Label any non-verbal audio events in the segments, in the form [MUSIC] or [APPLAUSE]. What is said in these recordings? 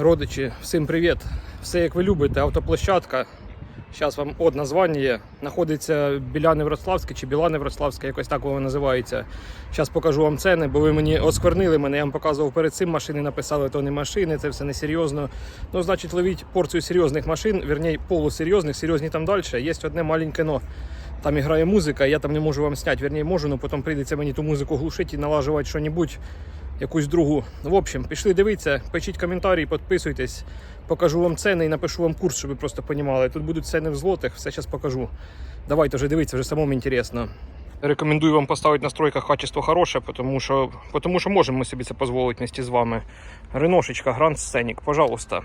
Родичі, всім привіт! Все як ви любите, автоплощадка. Зараз вам од названня є. Знаходиться біля Неврославське чи Біла Неврославська, якось так воно називається. Зараз покажу вам ціни, бо ви мені осквернили мене. Я вам показував перед цим машини, написали, то не машини, це все не серйозно. Ну, значить, ловіть порцію серйозних машин, вірніше полусерйозних, серйозні там далі. Є одне маленьке но. Там грає музика, я там не можу вам зняти. Вірніше можу, але потім прийдеться мені ту музику глушити і налажувати щось якусь другу. В общем, пішли дивитися, пишіть коментарі, підписуйтесь, покажу вам ціни і напишу вам курс, щоб ви просто розуміли. Тут будуть ціни в злотих, все зараз покажу. Давайте вже дивіться, вже самому інтересно. Рекомендую вам поставити в настройках качество хороше, тому що, тому що можемо собі це дозволити вместе з вами. Реношечка, Grand Scenic, пожалуйста.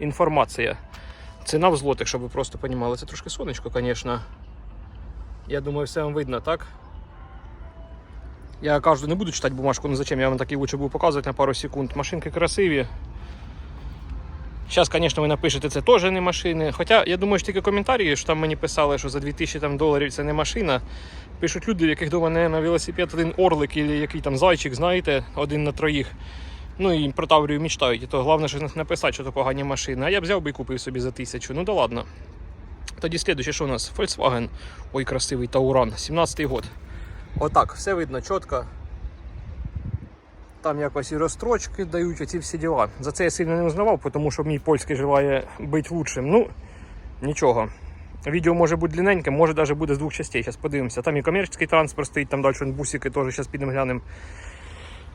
Інформація. Ціна в злотих, щоб ви просто розуміли. Це трошки сонечко, звісно. Я думаю, все вам видно, так? Я кажу, не буду читати бумажку, ну зачем? Я вам такий лучше буду показувати на пару секунд. Машинки красиві. Зараз, звісно, ви напишете, це теж не машини. Хоча я думаю, що тільки коментарі, що там мені писали, що за 2000 там, доларів це не машина. Пишуть люди, в яких вдома не на велосипед один орлик, або який там зайчик, знаєте, один на троїх. Ну і про Таврію мечтають. І то головне, що написати, що то погані машини. А я б взяв би і купив собі за тисячу. Ну да ладно. Тоді слідуюче, що у нас? Volkswagen. Ой, красивий Тауран, 17-й год. Отак, все видно чітко. Там якось і розстрочки дають, оці всі діла. За це я сильно не узнавав, тому що мій польський желає бути лучшим. Ну, нічого. Відео може бути длинненьке, може навіть буде з двох частей. Зараз подивимося. Там і комерційний транспорт стоїть, там далі бусики теж зараз підемо глянемо.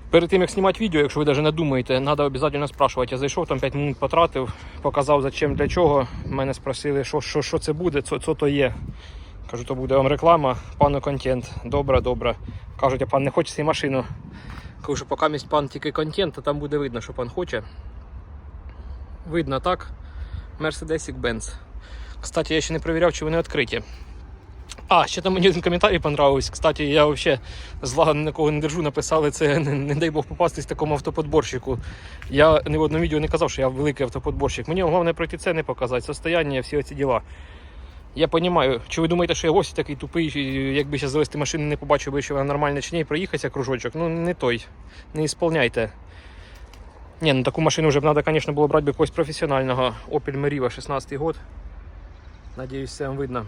Перед тим як знімати відео, якщо ви навіть не думаєте, треба обов'язково спрашувати. Я зайшов, там 5 минут потратив, показав за чим для чого. Мене спросили, що, що, що це буде, що то є. Кажу, то буде вам реклама, пану контент. Добре, добре. Кажуть, а пан не хоче цю машину. Кажу, що поки мість пан тільки контент, то там буде видно, що пан хоче. Видно так. Mercedes Benz. Кстати, я ще не перевіряв, чи вони відкриті. А, ще там мені один коментарій понравився. Кстати, я взагалі зла нікого не держу, написали це, [LAUGHS] не, не дай Бог попастись такому автоподборщику. Я ні в одному відео не казав, що я великий автоподборщик. Мені головне пройти ціни показати, состояння, всі ці діла. Я розумію, чи ви думаєте, що я ось такий тупий, якби зараз завести машину, не побачив би, що вона нормальна чи ні, проїхатися кружочок. Ну не той. Не ісполняйте. Ні, ну таку машину вже б треба, звісно, було брати би когось професіонального. Opel Meriva 16 год. Надіюсь, все вам видно.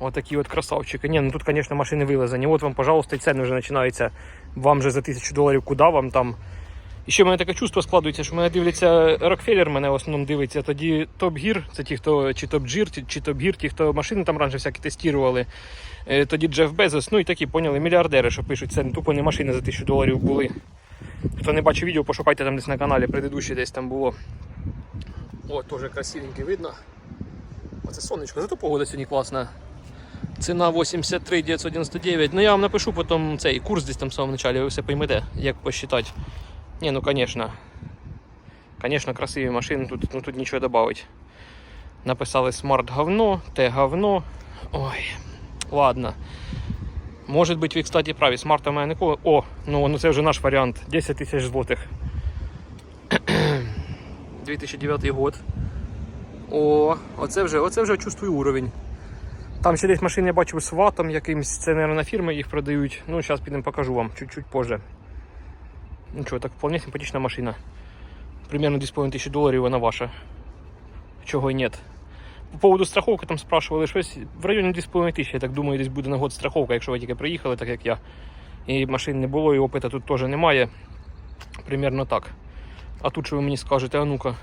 Вот такие вот красавчики. Не, ну тут, конечно, машины вылазані. Вот вам, пожалуйста, і ціни вже починаються. Вам же за тисячу доларів, куди вам там. І ще в мене таке чувство складується, що мене дивляться Рокфеллер, мене в основному дивиться. Тоді Топ Гір, це ті, хто чи Топ Джір, чи Топ Гір, ті, хто машини там раніше всякі тестували. Е, Тоді Джеф Безос, ну і такі поняли, мільярдери, що пишуть, це тупо не машини за тисячу доларів були. Хто не бачив відео, пошукайте там десь на каналі, предыдущий десь там було. О, теж красивенький видно. Оце сонечко, зато погода сьогодні класна. Ціна 83 999. Ну я вам напишу потім цей курс десь там в самому началі, ви все поймете, як посчитати. Ні, ну конечно. Конечно, красиві машини, тут, ну, тут нічого додати. Написали смарт говно, те говно. Ой, ладно. Може бути, ви, кстати, праві. Смарта в мене ніколи. О, ну, ну це вже наш варіант. 10 тисяч злотих. 2009 год. О, оце вже, оце вже чувствую уровень. Там ще десь машини я бачив з ватом якимсь, це, мабуть, на фірми їх продають. Ну, зараз підемо покажу вам чуть-чуть позже. Ну що, так вполне симпатична машина. Примерно 2500 доларів вона ваша. Чого й нет. По поводу страховки там спрашивали щось в районі 2500, я так думаю, десь буде на год страховка, якщо ви тільки приїхали, так як я. І машин не було, і опиту тут теж немає. Примерно так. А тут що ви мені скажете, а ну-ка.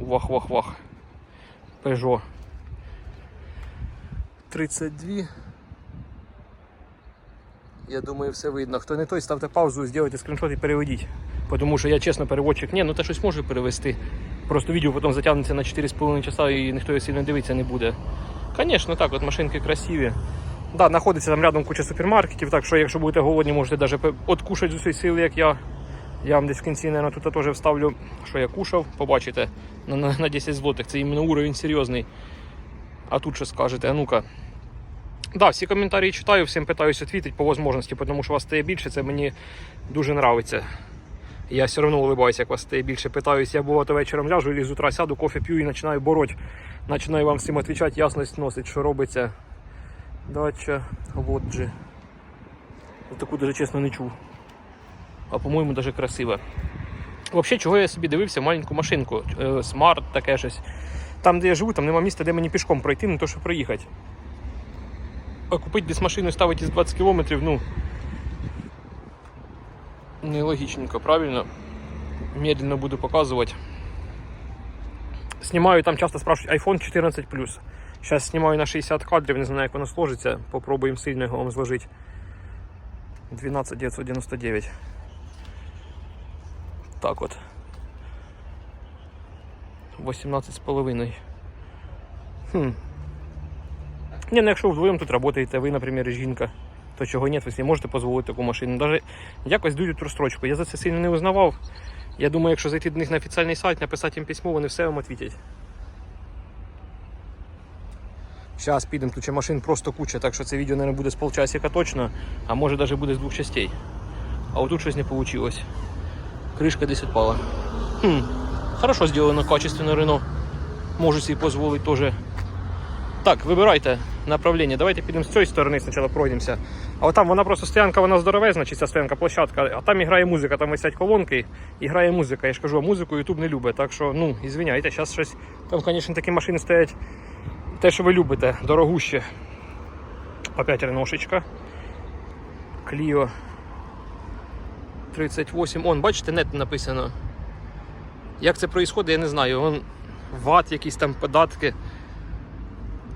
Вах-вах-вах. Peugeot. 32. Я думаю, все видно. Хто не той, ставте паузу, зробите скріншот і переведіть. Тому що я чесно переводчик, ні, ну та щось можу перевести. Просто відео потім затягнеться на 4,5 часа і ніхто його сильно дивитися не буде. Звісно, так, от машинки красиві. Да, знаходиться там рядом куча супермаркетів, так що якщо будете голодні, можете навіть откушати з усієї сили, як я. Я вам десь в кінці, мабуть, тут теж вставлю, що я кушав, побачите на, на, на 10 злотих. Це іменно уровень серйозний. А тут що скажете, а ну-ка. Да, всі коментарі читаю, всім питаюся відповідати по можливості, тому що вас стає більше, це мені дуже подобається. Я все одно улибаюся, як вас стає більше. Питаюсь, я бувато вечором ляжу, і з утра сяду, кофе п'ю і починаю бороть. Починаю вам всім відповідати, ясність носить, що робиться. Дача, Лоджі. Таку даже чесно не чув. а по-моєму, навіть красива. Взагалі, чого я собі дивився маленьку машинку, е, смарт, таке щось. Там, де я живу, там нема місця, де мені пішком пройти, не то що проїхати. А купити десь машину і ставити із 20 кілометрів, ну. Нелогічненько, правильно? Медленно буду показувати. Снимаю, там часто спрашивают iPhone 14 Сейчас снимаю на 60 кадрів, не знаю, як воно сложиться. Попробуємо сильно його вам зложити. 12999. Так от. 18 з половиною. Хм. Ні, ну якщо вдвоєм тут працюєте, ви, наприклад, жінка, то чого ні, ви не можете дозволити таку машину. Даже якось дають розстрочку. Я за це сильно не узнавав. Я думаю, якщо зайти до них на офіційний сайт, написати їм письмо, вони все вам відповідять. Зараз підемо, тут ще машин просто куча, так що це відео не буде з полчасика точно, а може навіть буде з двох частей. А отут щось не вийшло. Кришка десь відпала. Хм, хорошо зроблено, качественно Рено. Можу собі дозволити теж. Так, вибирайте направлення. Давайте підемо з цієї сторони спочатку пройдемося. А от там вона просто стоянка, вона здоровезна, чи ця стоянка, площадка, а там і грає музика, там висять колонки і грає музика. Я ж кажу, музику YouTube не любить. Так що, ну, ізвиняйте, зараз щось. Там, звісно, такі машини стоять. Те, що ви любите, дорогуще. Опять реношечка. Кліо 38. Он, бачите, нет написано. Як це відбувається, я не знаю. Вон ват, якісь там податки.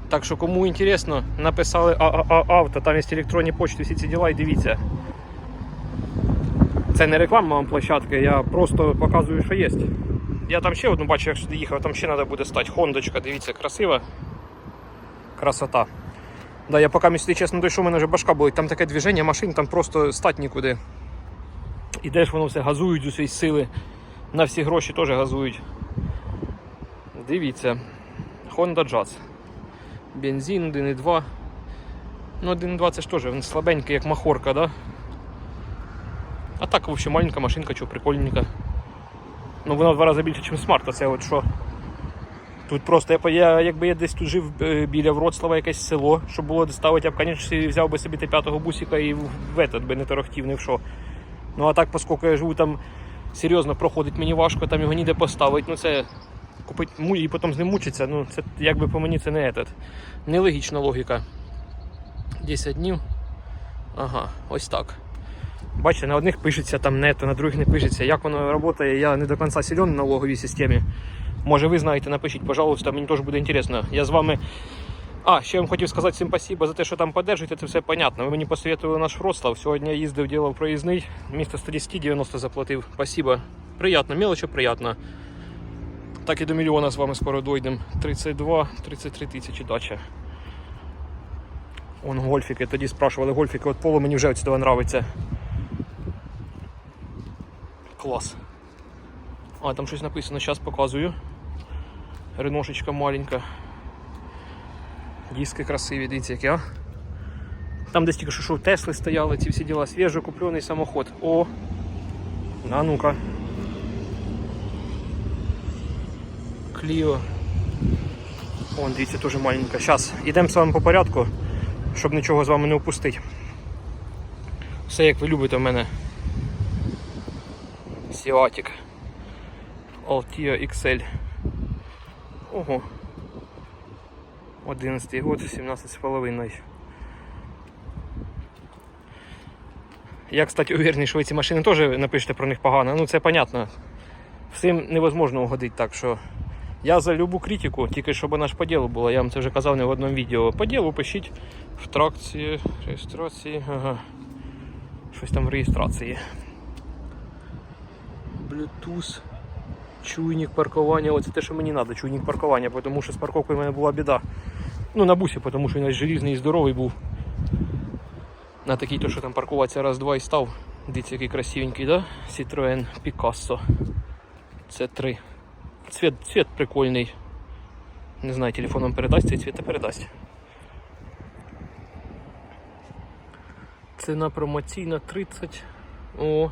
Так що, кому інтересно, написали ААА авто, там є електронні почти, всі ці діла і дивіться. Це не реклама вам площадки, я просто показую, що є. Я там ще одну бачу, якщо ти їхав, там ще треба буде стати. Хондочка, дивіться, красива. Красота. Да, я поки місці, чесно дійшов, у мене вже башка болить. Там таке движення машин, там просто стать нікуди. Ідеш, воно все газують з усієї сили. На всі гроші теж газують. Дивіться. Honda Jazz. Бензин 1,2. Ну, 1,2 це ж теж він слабенький, як махорка, да? А так, взагалі, маленька машинка, чого прикольненька. Ну, вона в два рази більше, ніж смарт, оце от що. Тут просто я, якби я десь тут жив е, біля Вроцлава якесь село, щоб було де ставити, я б, звісно, взяв би собі Т5 бусика і в этот би не торохтів, не в що. Ну а так, оскільки я живу там серйозно проходить, мені важко там його ніде поставити. Ну це купити і потім з ним мучиться, ну це якби по мені це не этот. Нелогічна логіка. 10 днів. Ага, ось так. Бачите, на одних пишеться там нето, на других не пишеться. Як воно працює, я не до кінця силен на налоговій системі. Може ви знаєте, напишіть, пожалуйста, мені теж буде інтересно. Я з вами. А, ще я вам хотів сказати всім спасибо за те, що там подержите, це все понятно. Ви мені посоветували наш Вроцлав. Сьогодні я їздив, ділав проїзний, місто 110-90 заплатив. Спасибо. Приятно, мелочі приятно. Так і до мільйона з вами скоро дойдемо. 32-33 тисячі дача. Вон гольфіки, тоді спрашували гольфіки, от поло мені вже отсюди нравиться. Клас. А, там щось написано, зараз показую. Реношечка маленька. Диски красиві, дивіться які, а? Там десь тільки що Тесли стояли, ці всі діла, свіжо куплений самоход. О! А ну-ка. Кліо. Вон, дивіться, теж маленька. Зараз йдемо з вами по порядку, щоб нічого з вами не упустити. Все як ви любите в мене. Сіатік. Altia XL. Ого. 11 год, 17,5. Я, кстати, уверений, що ці машини теж напишете про них погано. Ну це понятно. Всім невозможно угодити, так що я за любу критику, тільки щоб вона ж по ділу була. Я вам це вже казав не в одному відео. По ділу пишіть в тракції, реєстрації. Ага. Щось там в реєстрації. Bluetooth. Чуйник паркування, оце те, що мені треба, чуйник паркування, тому що з парковкою в мене була біда. Ну, на бусі, тому що він желізний і здоровий був. На такий, то, що там паркуватися раз-два і став. Дивіться, який красивенький, да? Citroen Picasso. Це 3. Цвет, цвет прикольний. Не знаю, телефоном передасть цей цвіт та передасть. Ціна промоційна 30. О,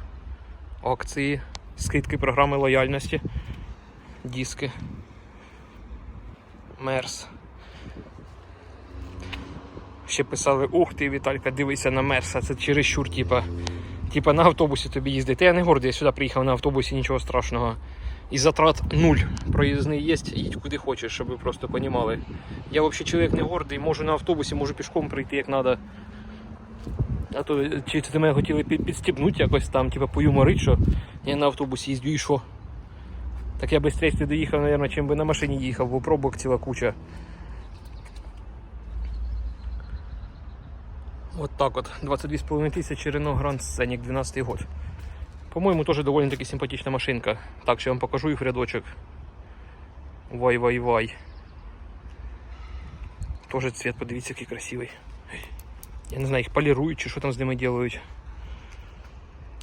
акції, скидки програми лояльності. Диски. Мерс. Ще писали, ух ти, Віталька, дивися на Мерса, це чересчур, типа. Типа на автобусі тобі їздити. Я не гордий, я сюди приїхав на автобусі, нічого страшного. І затрат нуль. Проїзний є, їдь куди хочеш, щоб ви просто розуміли. Я взагалі чоловік не гордий, можу на автобусі, можу пішком прийти як треба. А то чи це мене хотіли під, підстібнути якось там, типа поюморить, що я на автобусі їздю і що. Так я швидше доїхав, мабуть, чим би на машині їхав, бо пробок ціла куча. Вот так вот. 22,5 тысячи Renault Grand Scenic 12 год. По-моему, тоже довольно-таки симпатичная машинка. Так, я вам покажу їх в рядочок. Вай-вай-вай. Тоже цвет, подивіться, який красивий. Я не знаю, їх полірують чи що там з ними делають.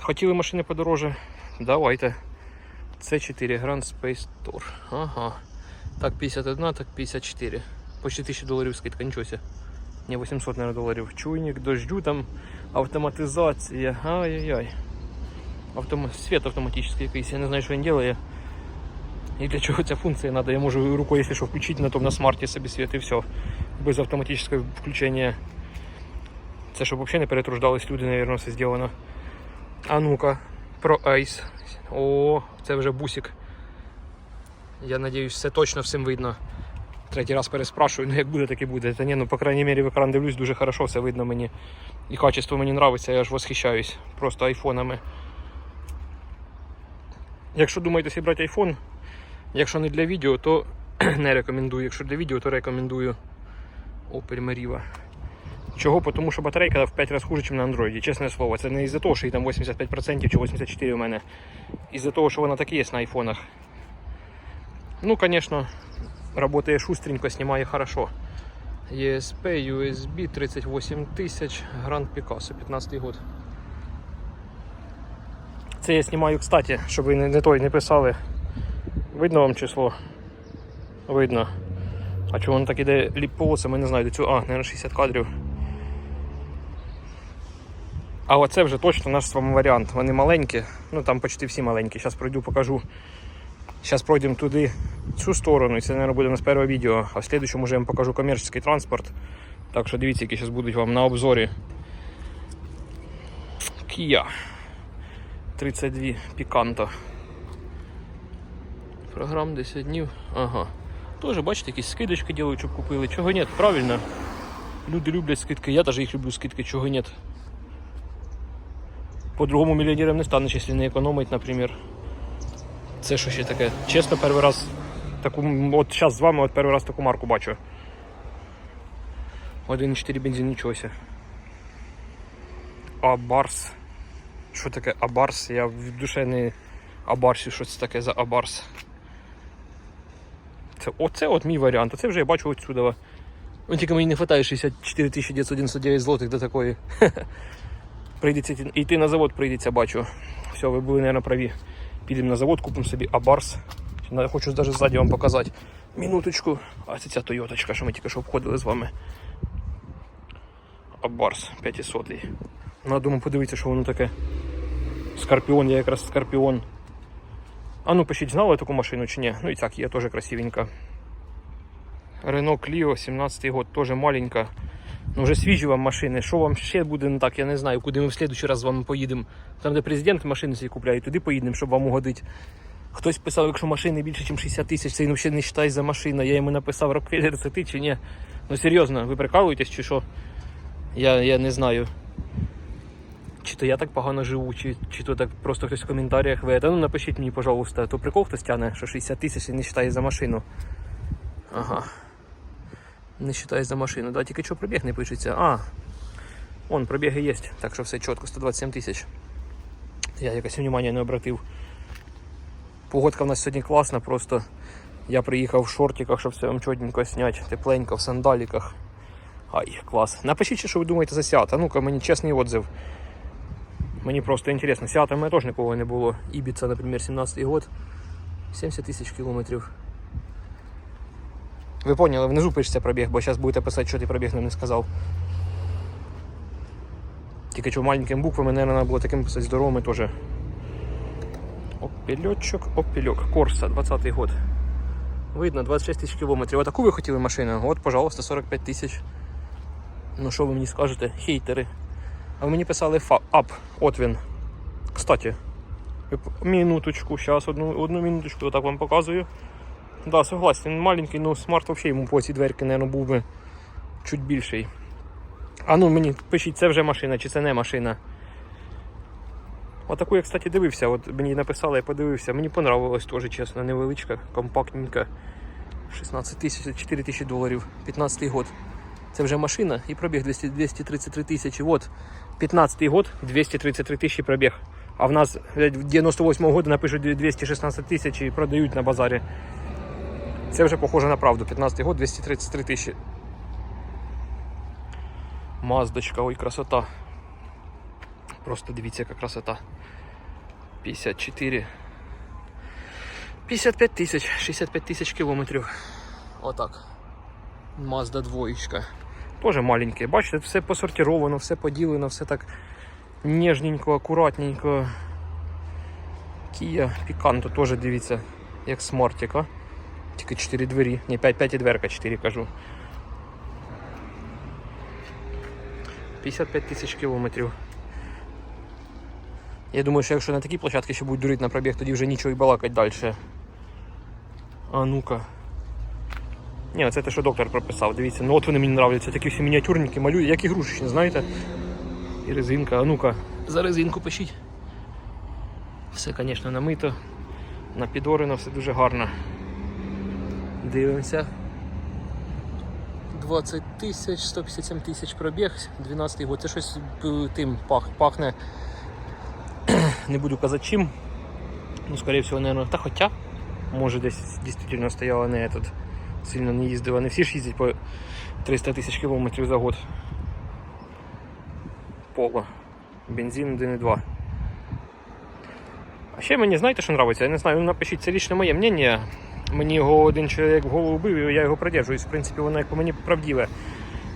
Хотіли машини подороже? Давайте. C4 Grand Space Tour. Ага. Так 51, так 54. Почти 1000 доларів скидка, нічого. Не 800, наверное, доларів. Чуйник, дождю, там автоматизація. Ай-яй-яй. Автом... Свет автоматический якийсь, я не знаю, що він робить. І для чого ця функція треба. Я можу рукою, якщо що, включити на том на смарті собі світ і все. Без автоматичного включення. Це щоб взагалі не перетруждались люди, наверное, все зроблено. А ну-ка, про Ace. О, це вже бусик. Я надіюсь, все точно всім видно. Третій раз переспрашую, ну [LAUGHS] як буде, так і буде. Та ні, ну по крайній мірі в екран дивлюсь, дуже хорошо все видно мені. І качество мені подобається, я аж восхищаюсь просто айфонами. Якщо думаєте собі брати айфон, якщо не для відео, то [CLEARS THROAT] не рекомендую. Якщо для відео, то рекомендую Opel Meriva. Чого? Тому що батарейка в 5 разів хуже, ніж на Android. Чесне слово, це не із-за того, що їй там 85% чи 84% у мене. Із-за того, що вона так і є на айфонах. Ну, звісно, працює шустренько, знімає хорошо. ESP, USB 38 тисяч, Grand Picasso, 15 год. Це я знімаю, кстати, щоб ви не, той не писали. Видно вам число? Видно. А чому воно так іде ліп полосами, не знаю, до цього. А, наверное, 60 кадрів. А оце вже точно наш з вами варіант. Вони маленькі, ну там почти всі маленькі. Зараз пройду, покажу. Зараз пройдемо туди, цю сторону, і це, мабуть, буде у нас перше відео. А в слідчому вже вам покажу комерційний транспорт. Так що дивіться, які зараз будуть вам на обзорі. Kia 32 Picanto. Програм 10 днів. Ага. Тоже, бачите, якісь скидочки делають, щоб купили. Чого нет, правильно. Люди люблять скидки, я даже їх люблю скидки, чого нет. По-другому мільйонером не станеш, якщо не економить, наприклад. Це що ще таке? Чесно, перший раз таку. От зараз з вами от перший раз таку марку бачу. 1,4 бензин, нічого ся. Абарс. Що таке Абарс? Я в душе не Абарсю, що це таке за Абарс. Це, оце от мій варіант. Оце вже я бачу отсюда. Ну, тільки мені не вистачає 64 999 злотих до такої. [LAUGHS] Прийдеться йти на завод, прийдеться, бачу. Все, ви були, мабуть, праві. Підемо на завод, купимо собі Абарс. Я хочу навіть ззаді вам показати. Минуточку. А це ця Тойоточка, що ми тільки що обходили з вами. Абарс 500. Ну, я думаю, подивіться, що воно таке. Скорпіон, я якраз скорпіон. А ну пишіть, знали таку машину чи ні? Ну і так, є теж красивенька. Renault Clio, 17 год, теж маленька. Ну вже свіжі вам машини. Що вам ще буде не так, я не знаю, куди ми в следующий раз з вами поїдемо. Там, де президент машини собі купляє, туди поїдемо, щоб вам угодити. Хтось писав, якщо машини більше, ніж 60 тисяч, це взагалі не вважає за машина. Я йому написав Рокфеллер, це ти чи ні? Ну серйозно, ви прикалуєтесь чи що? Я, я не знаю. Чи то я так погано живу, чи, чи то так просто хтось в коментарях веде. Ну напишіть мені, пожалуйста, то прикол хтось тяне, що 60 тисяч і не вважає за машину. Ага. Не вважає за машину. Да, тільки що пробіг не пишеться. А, он пробіги є, так що все чітко, 127 тисяч. Я якось внимання не обратив. Погодка в нас сьогодні класна, просто я приїхав в шортиках, щоб все вам чотенько зняти, тепленько, в сандаліках. Ай, клас. Напишіть, що ви думаєте за Сіат. А ну-ка, мені чесний отзыв. Мені просто інтересно. Сіата мене теж нікого не було. Ібіца, наприклад, 17-й год. 70 тисяч кілометрів. Ви поняли, внизу пишеться пробіг, бо зараз будете писати, що ти пробіг нам не сказав. Тільки що маленькими буквами, мабуть, треба було таким писати здоровими теж. Опельочок, опельок. Корса, 20-й год. Видно, 26 тисяч кілометрів. А таку ви хотіли машину? От, пожалуйста, 45 тисяч. Ну що ви мені скажете? Хейтери. А мені писали фа ап. От він. кстати. Минуточку, сейчас одну, одну минуточку, я так вам показую. Да, согласен, він маленький, ну смарт взагалі йому по ці дверки, мабуть, був би чуть більший. А ну мені пишіть, це вже машина чи це не машина. Отаку я, кстати, дивився. От мені написали, я подивився. Мені понравилось теж, чесно, невеличка, компактненька. 16 тисяч, 4 тисячі доларів, 15 год. Це вже машина і пробіг 200, 233 тисячі. От, 15 год, 233 тисячі пробіг. А в нас блядь, 98-го года напишуть 216 тисяч і продають на базарі. Це вже похоже на правду. 15 год, 233 тисячі. Маздочка, ой, красота. Просто дивіться, яка красота. 54. 55 тисяч, 65 тисяч кілометрів. Отак. Mazda двоєчка. Тоже маленький. Бачите, все посортировано, все поділено, все так ніжненько, акуратненько. Kia Picanto теж дивіться, як смартик, а? Тільки 4 двері. Ні, 5, 5 і дверка, 4 кажу. 55 тисяч кілометрів. Я думаю, що якщо на такій площадці ще будуть дурити на пробіг, тоді вже нічого і балакать далі. А ну-ка. Ні, це те, що доктор прописав. Дивіться, ну от вони мені нравляться. Такі всі мініатюрники малюють, як ігрушечні, знаєте? І резинка. А ну-ка, за резинку пишіть. Все, звісно, намито, напідорено, все дуже гарно. Дивимося. 20 тисяч, 157 тисяч пробіг, 12 год. Це щось тим пах, пахне. Не буду казати чим. Ну, скорее всего, наверное, та хоча. Може десь дійсно стояла не этот. Сильно не їздила. Не всі ж їздять по 300 тисяч кілометрів за год. Поло. Бензин 1,2. А ще мені знаєте, що подобається? Я не знаю, ну напишіть, це лічно моє мнення. Мені його один чоловік в голову бив, і я його придержуюсь. В принципі, воно як по мені правдиве.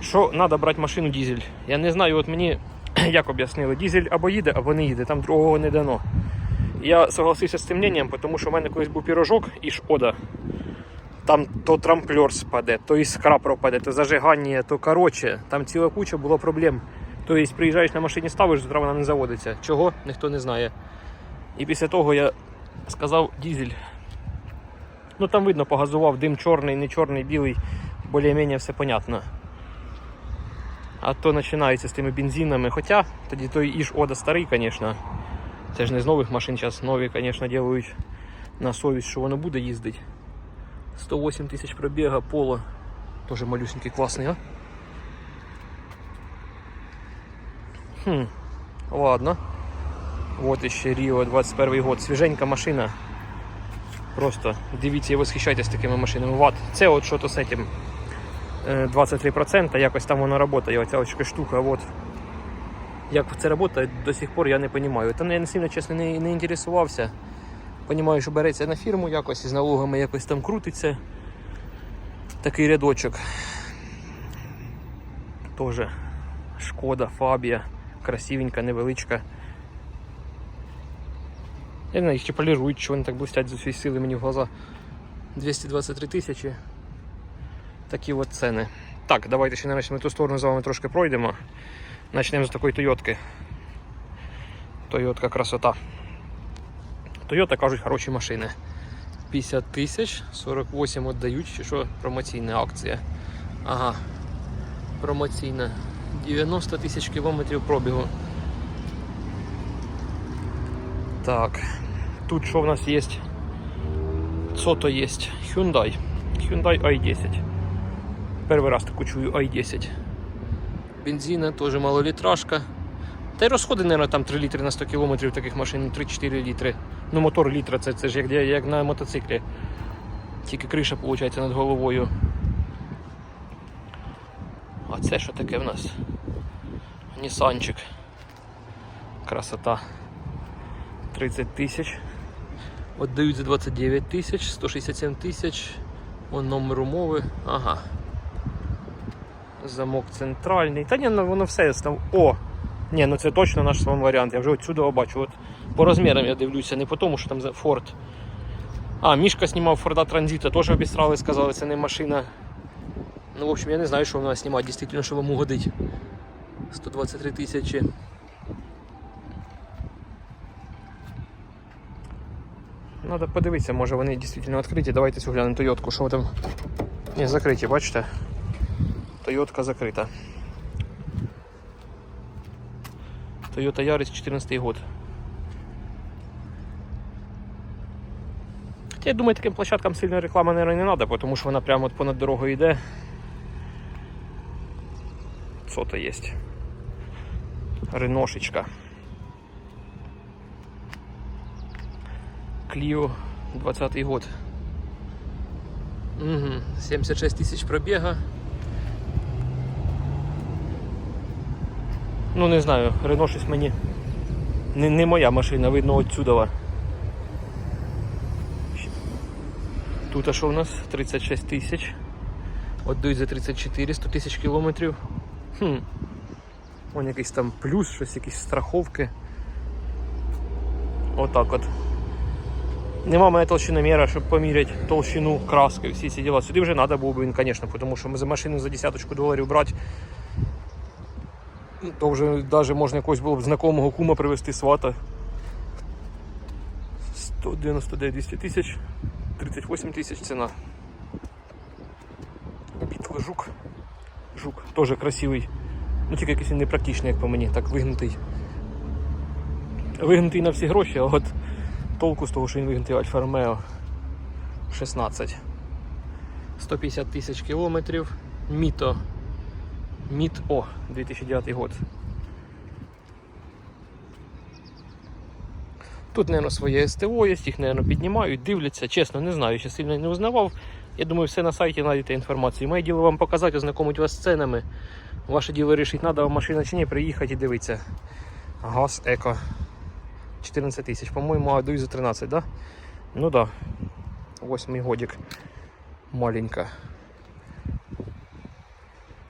Що треба брати машину дізель? Я не знаю, от мені [CLEARS THROAT] як об'яснили, дізель або їде, або не їде, там другого не дано. Я согласився з цим мненням, тому що в мене колись був пірожок і шкода. Там то трамплер спаде, то іскра пропаде, то зажигання, то коротше, там ціла куча було проблем. Тобто приїжджаєш на машині, ставиш, завтра вона не заводиться. Чого? Ніхто не знає. І після того я сказав дізель. Ну там видно, погазував, дим чорний, не чорний, білий, більш-менш все понятно. А то починається з тими бензинами. Хоча тоді той Іж Ода старий, звісно. Це ж не з нових машин, зараз нові, звісно, роблять на совість, що воно буде їздити. 108 тисяч пробіга, поло. Тоже малюсенький, класний, а? Хм, ладно. Вот еще Рио, 21 год. Свіженька машина. Просто дивіться і восхищайтесь такими машинами. Ват. Це от що то з этим. е, 23%, якось там воно працює, оця ось штука. Вот. Як це працює, до сих пор я не розумію. Там я не сильно чесно не, не інтересувався. Понімаю, що береться на фірму якось і з налогами якось там крутиться. Такий рядочок. Тоже шкода, фабія, красивенька, невеличка. Я не знаю, їх чи полірують, чи вони так блистять з усієї сили мені в глаза. 223 тисячі. Такі от ціни. Так, давайте ще нарешті ми ту сторону з вами трошки пройдемо. Почнемо з такої Тойотки. Тойотка красота. Тойота кажуть хороші машини. 50 тисяч, 48 віддають, чи що промоційна акція. Ага. Промоційна. 90 тисяч кілометрів пробігу. Так. Тут що в нас є? Цото є. Hyundai. Hyundai i10. Перший раз таку чую i10. Бензина теж малолітражка. Та й розходи, мабуть, там 3 літри на 100 км таких машин, 3-4 літри. Ну, мотор літра, це, це ж як, як на мотоциклі. Тільки криша, виходить, над головою. А це що таке в нас? Нісанчик. Красота. 30 тисяч. Отдають за 29 тисяч, 167 тисяч. Вон номер умови. Ага. Замок центральний. Та ні, ну воно все. О! Ні, ну це точно наш вами варіант. Я вже отсюди бачу. От по розмірам я дивлюся, не по тому, що там за Ford. А, Мішка знімав Форда Транзита, теж обістрали, сказали, це не машина. Ну, в общем, я не знаю, що вона знімає, дійсно, що вам угодить. 123 тисячі. Треба подивитися, може вони дійсно відкриті. Давайте цю глянемо Тойотку, що там. Ні, закриті, бачите? Тойотка закрита. Toyota Yaris 14 год. Хоча, Я думаю, таким площадкам сильної реклами, мабуть, не треба, тому що вона прямо от понад дорогою йде. Сота є. Реношечка. Кліо 20 год. Угу. 76 тисяч пробіга. Ну не знаю, Рено щось мені. Не, не моя машина, видно отсюдова. Тут а що у нас? 36 тисяч. Отдають за 34, 100 тисяч кілометрів. Хм. Вон якийсь там плюс, щось, якісь страховки. Отак от. Нема мене толщиномера, щоб поміряти толщину краски, всі ці діла. Сюди вже треба було б він, звісно, тому що ми за машину за десяточку доларів брати, то вже навіть можна якогось було б знакомого кума привезти свата. 199 200 тисяч, 38 тисяч ціна. Бітли жук. Жук теж красивий. Ну тільки якийсь непрактичний, як по мені, так вигнутий. Вигнутий на всі гроші, а от толку з того, що він вигнутий Альфа Ромео 16. 150 тисяч кілометрів. Міто. Міт О 2009 год. Тут, мабуть, своє СТО є, їх, мабуть, піднімають, дивляться. Чесно, не знаю, ще сильно не узнавав. Я думаю, все на сайті знайдете інформацію. Моє діло вам показати, ознакомити вас з ценами. Ваше діло рішить, треба вам машина чи ні, приїхати і дивитися. Газ Еко. 14 тисяч, по-моєму, а за 13, да? Ну да. Восьмий годик. Маленька.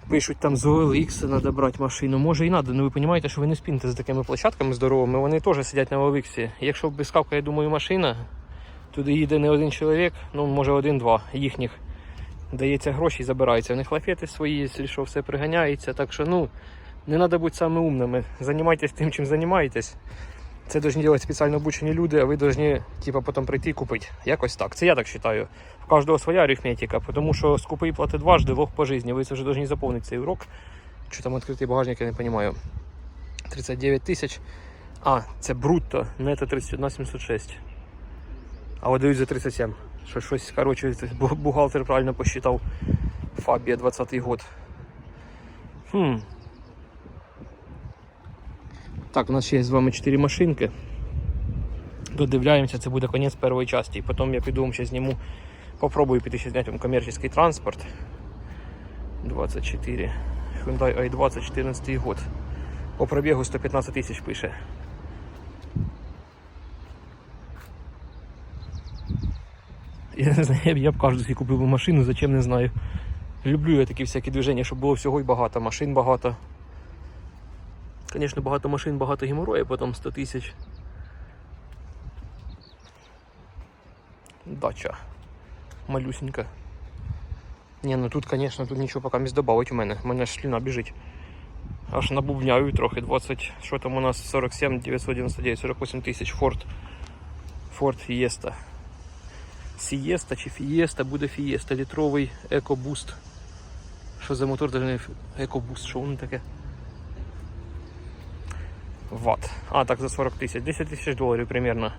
Пишуть там з OLX треба брати машину. Може і треба, але ви розумієте, що ви не спіните з такими площадками здоровими, вони теж сидять на OLX. Якщо безкавка, я думаю, машина, туди їде не один чоловік, ну може один-два їхніх. Дається гроші і забирається. У них лафети свої, що, все приганяється. Так що ну, не треба бути саме умними. Займайтесь тим, чим займаєтесь. Це повинні робити спеціально обучені люди, а ви повинні типу, потім прийти і купити. Якось так. Це я так вважаю. В кожного своя арифметика, тому що скупий платить дважди, лох по житті. Ви це вже повинні заповнити цей урок. Що там відкритий багажник, я не розумію. 39 тисяч. А, це брутто, нето 31 706. А от дають за 37. Що щось, коротше, це бухгалтер правильно посчитав. Фабія 20-й год. Хм. Так, у нас ще є з вами 4 машинки. Додивляємося, це буде кінець першої частини. Потім я піду вам ще зніму. Попробую піти ще зняти вам комерційний транспорт. 24. Hyundai i20 14 год. По пробігу 115 тисяч пише. Я не знаю, я б- кожен собі купив машину, зачем не знаю. Люблю я такі всякі движення, щоб було всього і багато, машин багато. Звісно, багато машин, багато геморрою, потім 100 тисяч. Дача. Малюсенька. Ні, ну тут, звісно, тут нічого поки не добавить у мене. У мене ж слюна біжить. Аж набувняю трохи. 20, що там у нас 47 999, 48 тисяч Ford. Ford Fiesta. Сієста чи Фієста, буде Фієста, літровий EcoBoost. Що за мотор даже не EcoBoost, що воно таке? Ватт. А, так за 40 тисяч. 10 тисяч доларів примерно.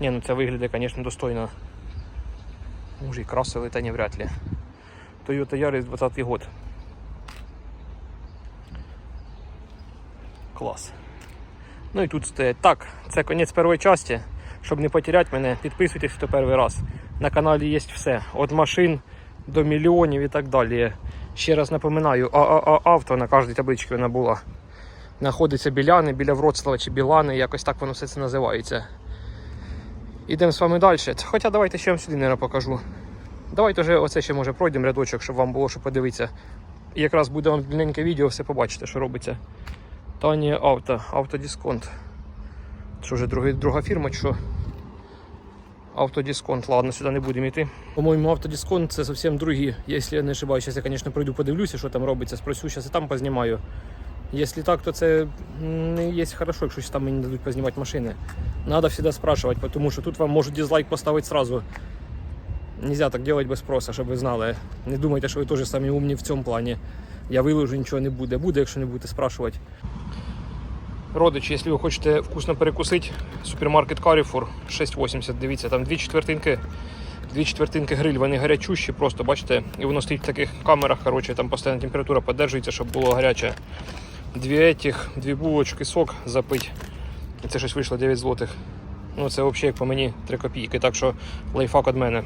Ні, ну це виглядає, звісно, достойно. Може і красили, та не вряд ли. Toyota Yaris 20 год. Клас. Ну і тут стоять. Так, це конець першої частини. Щоб не потеряти мене, підписуйтесь, хто перший раз. На каналі є все. Від машин до мільйонів і так далі. Ще раз напоминаю, ААА авто на кожній табличці вона була. Знаходиться біляни, біля Вроцлава чи Білани, якось так воно все це називається. Ідемо з вами далі. Хоча давайте ще вам сюди не покажу. Давайте вже оце ще може пройдемо рядочок, щоб вам було що подивитися. І якраз буде вам длинненьке відео, все побачите, що робиться. Тані авто, автодисконт. Що вже другий, друга фірма, що? Автодисконт, ладно, сюди не будемо йти. По-моєму, автодисконт це зовсім другі. Якщо я не ошибаюсь, я, звісно, пройду, подивлюся, що там робиться. Спросю, зараз і там познімаю. Якщо так, то це не є хорошо, якщо там мені не дадуть познімати машини. Надо всегда спрашивать, тому що тут вам можуть дизлайк поставити сразу. Нельзя так делать без спроса, щоб ви знали. Не думайте, що ви теж самі умні в цьому плані. Я виложу, нічого не буде. Буде, якщо не будете спрашувати. Родичі, якщо ви хочете вкусно перекусити, супермаркет Carrefour 6,80, дивіться, там дві четвертинки. Дві четвертинки гриль, вони гарячущі, просто бачите, і воно стоїть в таких камерах, коротше, там постійна температура підтримується, щоб було гаряче. Дві етіх, дві булочки, сок запить. І це щось вийшло 9 злотих. Ну це взагалі як по мені 3 копійки, так що лайфхак від мене.